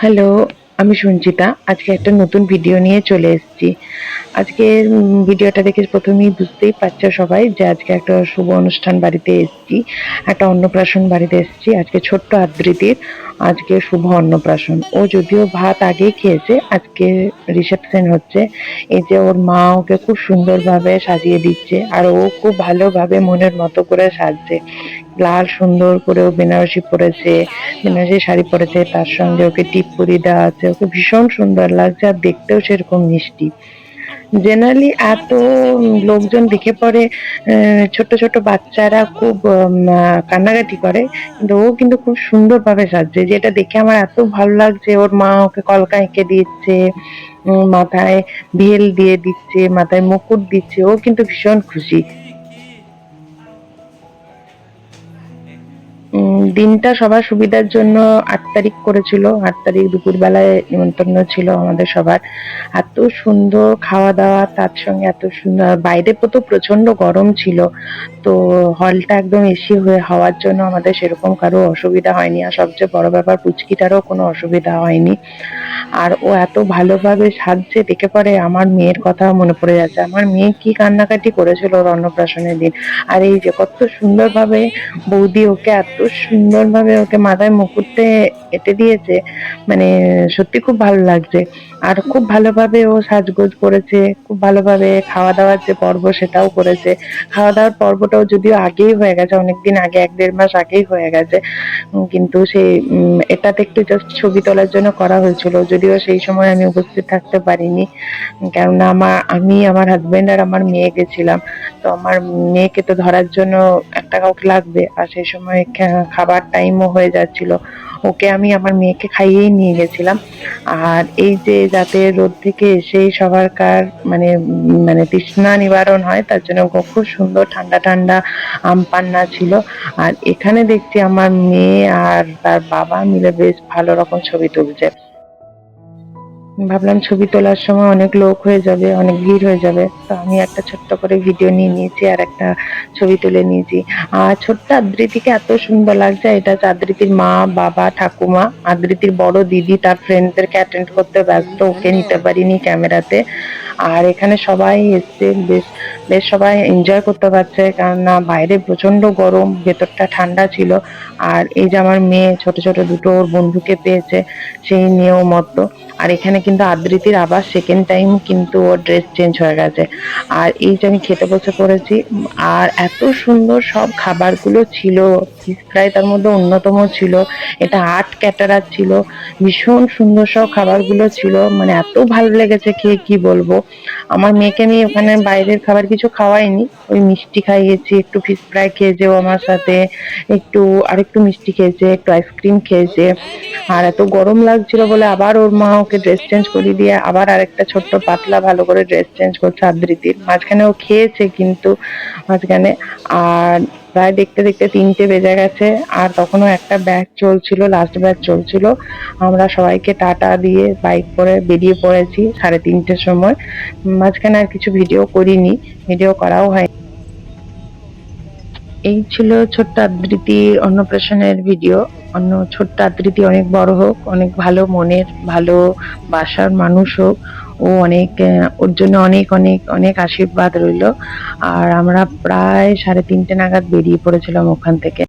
Hello আমি সঞ্চিতা। আজকে একটা নতুন ভিডিও নিয়ে চলে এসেছি। আজকের ভিডিওটা দেখে প্রথমেই বুঝতেই পারছ সবাই যে আজকে একটা শুভ অনুষ্ঠান বাড়িতে এসেছি। একটা অন্নপ্রাশন বাড়িতে এসেছি। আজকে ছোট্ট আবৃত্তির আজকে শুভ অন্নপ্রাশন। ও যদিও ভাত আগেই খেয়েছে, আজকে রিসেপশন হচ্ছে। এই যে ওর মা ওকে খুব সুন্দরভাবে সাজিয়ে দিচ্ছে, আর ও খুব ভালোভাবে মনের মতো করে সাজছে। লাল সুন্দর করে ও বেনারসি পরেছে, বেনারসি শাড়ি পরেছে, তার সঙ্গে ওকে টিপ পরি দেওয়া আছে, ওকে ভীষণ সুন্দর লাগছে আর দেখতেও সেরকম মিষ্টি। জেনারেলি এত লোকজন দেখে পরে ছোট ছোট বাচ্চারা খুব কান্নাকাটি করে, কিন্তু ও কিন্তু খুব সুন্দরভাবে সাজছে যেটা দেখে আমার এত ভালো লাগছে, ওর মা ওকে কলকা এঁকে দিচ্ছে মাথায় ভেল দিয়ে দিচ্ছে, মাথায় মুকুট দিচ্ছে, ও কিন্তু ভীষণ খুশি। দিনটা সবার সুবিধার জন্য আট তারিখ করেছিল। আট তারিখ দুপুরবেলায় নিমন্ত্রণ ছিল আমাদের সবার। এত সুন্দর খাওয়া দাওয়া তার সঙ্গে এত সুন্দর, বাইরে তো প্রচণ্ড গরম ছিল, তো হলটা একদম এসি হয়ে হওয়ার জন্য আমাদের সেরকম কারও অসুবিধা হয়নি। আর সবচেয়ে বড় ব্যাপার, পুচকিটারও কোনো অসুবিধা হয়নি। আর ও এত ভালোভাবে সাজছে, দেখে পরে আমার মেয়ের কথা মনে পড়ে যাচ্ছে। আমার মেয়ে কি কান্নাকাটি করেছিল ওর অন্নপ্রাশনের দিন। আর এই যে কত সুন্দরভাবে বৌদি ওকে এত সুন্দরভাবে ওকে মাথায় মুকুটে এঁটে দিয়েছে মানে সত্যি খুব ভালো লাগছে। আর খুব ভালোভাবে ও সাজগোজ করেছে, খুব ভালোভাবে খাওয়া দাওয়ার যে পর্ব সেটাও করেছে। খাওয়া দাওয়ার পর্বটাও যদিও আগেই হয়ে গেছে, অনেকদিন আগে, এক দেড় মাস আগেই হয়ে গেছে। কিন্তু সেই এটাতে একটু জাস্ট ছবি তোলার জন্য করা হয়েছিল। যদিও সেই সময় আমি উপস্থিত থাকতে পারিনি, কেননা আমার, আমি আমার হাজবেন্ড আর আমার মেয়ে গেছিলাম। তো আমার মেয়েকে তো ধরার জন্য একটা কাউকে লাগবে, আর সেই সময় খাবার টাইমও হয়ে যাচ্ছিল। ওকে আমি আমার মেয়েকে খাইয়েই নিয়ে গেছিলাম। আর এই যে যাতে রোদ থেকে এসেই সবারকার মানে মানে তৃষ্ণা নিবারণ হয়, তার জন্য খুব সুন্দর ঠান্ডা ঠান্ডা আম পান্না ছিল। আর এখানে দেখছি আমার মেয়ে আর তার বাবা মিলে বেশ ভালো রকম ছবি তুলছে। ভাবলাম ছবি তোলার সময় অনেক লোক হয়ে যাবে, অনেক ভিড় হয়ে যাবে। তো আমি একটা ছোট্ট করে ভিডিও নিয়ে নিয়েছি আর একটা ছবি তুলে নিয়েছি। আর ছোট্ট আদ্রিতিকে এত সুন্দর লাগছে, এটা হচ্ছে আদ্রিতির মা, বাবা, ঠাকুমা। আদ্রিতির বড় দিদি তার ফ্রেন্ডদেরকে অ্যাটেন্ড করতে ব্যস্ত, ওকে নিতে পারিনি ক্যামেরাতে আর এখানে সবাই এসছে, বেশ বেশ সবাই এনজয় করতে পারছে। কেননা বাইরে প্রচণ্ড গরম, ভেতরটা ঠান্ডা ছিল। আর এই যে আমার মেয়ে, ছোট ছোট দুটো ওর বন্ধুকে পেয়েছে, সেই নিয়েও মত আর এখানে কিন্তু আদ্রিতির আবার সেকেন্ড টাইম কিন্তু ওর ড্রেস চেঞ্জ হয়ে গেছে। আর এই যে আমি খেতে বসে পড়েছি, আর এত সুন্দর সব খাবারগুলো ছিল ফিশ ফ্রাই তার মধ্যে অন্যতম ছিল, এটা আট ক্যাটারার ছিল, ভীষণ সুন্দর সব খাবারগুলো ছিল মানে এত ভালো লেগেছে খেয়ে, কি বলব? আমার মেয়েকে আমি ওখানে বাইরের খাবার কিছু খাওয়াইনি, ওই মিষ্টি খাইয়েছি, একটু ফিশ ফ্রাই খেয়েছে ও আমার সাথে, একটু আরেকটু মিষ্টি খেয়েছে, একটু আইসক্রিম খেয়েছে। আর এত গরম লাগছিল বলে আবার ওর মা ওকে ড্রেস চেঞ্জ করিয়ে দিয়ে আবার আরেকটা ছোট্ট পাতলা ভালো করে ড্রেস চেঞ্জ করছে আবৃত্তির। মাঝখানে ও খেয়েছে কিন্তু মাঝখানে। আর প্রায় দেখতে দেখতে তিনটে বেজে গেছে আর তখনও একটা ব্যাচ চলছিল লাস্ট ব্যাচ চলছিল। আমরা সবাইকে টাটা দিয়ে বাইক করে বেরিয়ে পড়েছি সাড়ে তিনটের সময়। মাঝখানে আর কিছু ভিডিও করিনি। ভিডিও করাও হয় এই ছিল ছোট্ট আবৃত্তি অন্নপ্রাশনের ভিডিও অন্য ছোট্ট আবৃত্তি অনেক বড় হোক, অনেক ভালো মনের, ভালো বাসার মানুষ হোক। ও অনেক ওর জন্য অনেক অনেক অনেক আশীর্বাদ রইল। আর আমরা প্রায় সাড়ে তিনটে নাগাদ বেরিয়ে পড়েছিলাম ওখান থেকে।